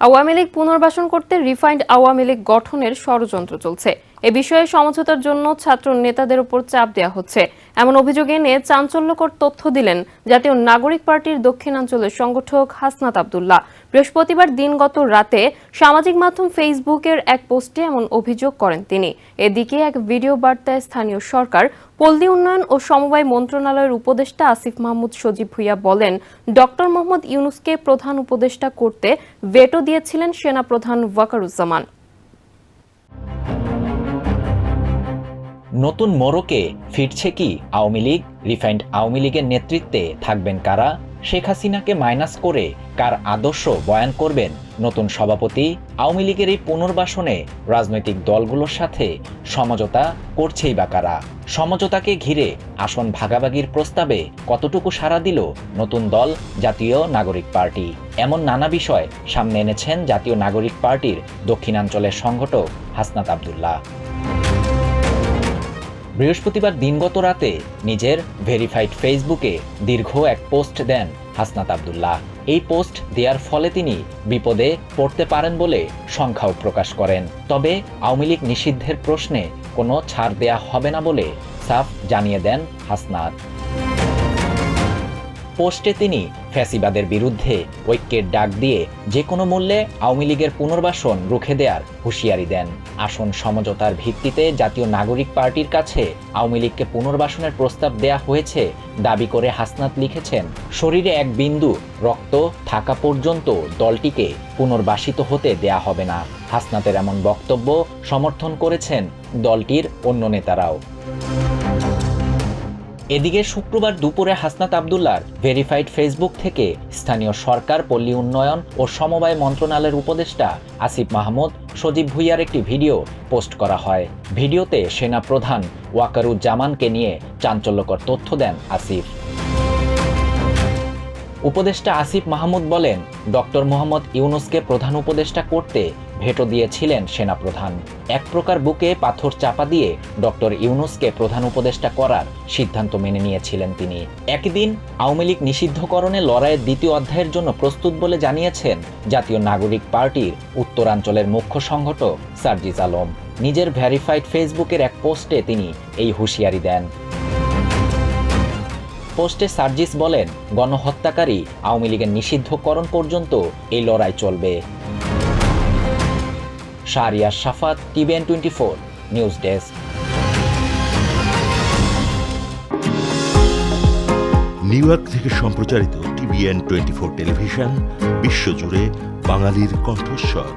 আওয়ামী লীগ পুনর্বাসন করতে রিফাইন্ড আওয়ামী লীগ গঠনের ষড়যন্ত্র চলছে। এ বিষয়ে সমঝোতার জন্য ছাত্র নেতাদের উপর চাপ দেওয়া হচ্ছে। এমন অভিযোগ এনে চাঞ্চল্যকর তথ্য দিলেন জাতীয় নাগরিক পার্টির দক্ষিণাঞ্চলের সংগঠক হাসনাত আবদুল্লাহ। বৃহস্পতিবার দিনগত রাতে সামাজিক মাধ্যম ফেসবুকের এক পোস্টে এমন অভিযোগ করেন তিনি। এদিকে এক ভিডিও বার্তায় স্থানীয় সরকার, পল্লী উন্নয়ন ও সমবায় মন্ত্রণালয়ের উপদেষ্টা আসিফ মাহমুদ সজীব ভুইয়া বলেন, ডক্টর মোহাম্মদ ইউনুসকে প্রধান উপদেষ্টা করতে ভেটো দিয়েছিলেন সেনা সেনাপ্রধান ওয়াকারুজ্জামান। নতুন মোড়কে ফিরছে কি আওয়ামী লীগ? রিফাইন্ড আওয়ামী লীগের নেতৃত্বে থাকবেন কারা? শেখ হাসিনাকে মাইনাস করে কার আদর্শ বয়ান করবেন নতুন সভাপতি? আওয়ামী লীগের এই পুনর্বাসনে রাজনৈতিক দলগুলোর সাথে সমঝোতা করছেই বা কারা? সমঝোতাকে ঘিরে আসন ভাগাভাগির প্রস্তাবে কতটুকু সাড়া দিল নতুন দল, জাতীয় নাগরিক পার্টি? এমন নানা বিষয় সামনে এনেছেন জাতীয় নাগরিক পার্টির দক্ষিণাঞ্চলের সংগঠক হাসনাত আবদুল্লাহ। বৃহস্পতিবার দিনগত রাতে নিজের ভেরিফাইড ফেসবুকে দীর্ঘ এক পোস্ট দেন হাসনাত আবদুল্লাহ। এই পোস্ট দেওয়ার ফলে তিনি বিপদে পড়তে পারেন বলে সংখ্যাও প্রকাশ করেন। তবে আওয়ামী লীগ নিষিদ্ধের প্রশ্নে কোনো ছাড় দেয়া হবে না বলে সাফ জানিয়ে দেন হাসনাত। পোস্টে তিনি ফ্যাসিবাদের বিরুদ্ধে ঐক্যের ডাক দিয়ে যে কোনো মূল্যে আওয়ামী লীগের পুনর্বাসন রুখে দেওয়ার হুঁশিয়ারি দেন। আসন সমঝোতার ভিত্তিতে জাতীয় নাগরিক পার্টির কাছে আওয়ামী লীগকে পুনর্বাসনের প্রস্তাব দেয়া হয়েছে দাবি করে হাসনাত লিখেছেন, শরীরে এক বিন্দু রক্ত থাকা পর্যন্ত দলটিকে পুনর্বাসিত হতে দেয়া হবে না। হাসনাতের এমন বক্তব্য সমর্থন করেছেন দলটির অন্য নেতারাও। এদিকে শুক্রবার দুপুরে হাসনাত আবদুল্লার ভেরিফাইড ফেসবুক থেকে স্থানীয় সরকার, পল্লী উন্নয়ন ও সমবায় মন্ত্রণালয়ের উপদেষ্টা আসিফ মাহমুদ সজীব ভুইয়ার একটি ভিডিও পোস্ট করা হয়। ভিডিওতে সেনা প্রধান ওয়াকারুজ্জামানকে নিয়ে চাঞ্চল্যকর তথ্য দেন আসিফ। উপদেষ্টা আসিফ মাহমুদ বলেন, ডক্টর মোহাম্মদ ইউনুসকে প্রধান উপদেষ্টা করতে ভেটো দিয়েছিলেন সেনাপ্রধান। এক প্রকার বুকে পাথর চাপা দিয়ে ডক্টর ইউনুসকে প্রধান উপদেষ্টা করার সিদ্ধান্ত মেনে নিয়েছিলেন তিনি। একদিন আওয়ামী লীগ নিষিদ্ধকরণে লড়াইয়ের দ্বিতীয় অধ্যায়ের জন্য প্রস্তুত বলে জানিয়েছেন জাতীয় নাগরিক পার্টির উত্তরাঞ্চলের মুখ্য সংগঠক সার্জিস আলম। নিজের ভ্যারিফাইড ফেসবুকের এক পোস্টে তিনি এই হুঁশিয়ারি দেন। পোস্টে সার্জিস বলেন, গণহত্যাকারী আওয়ামী লীগের নিষিদ্ধকরণ পর্যন্ত এই লড়াই চলবে। Shahriar Safat TVN twenty four, news desk. New York থেকে সম্প্রচারিত টিভিএন টোয়েন্টি ফোর টেলিভিশন বিশ্বজুড়ে বাঙালির কণ্ঠস্বর।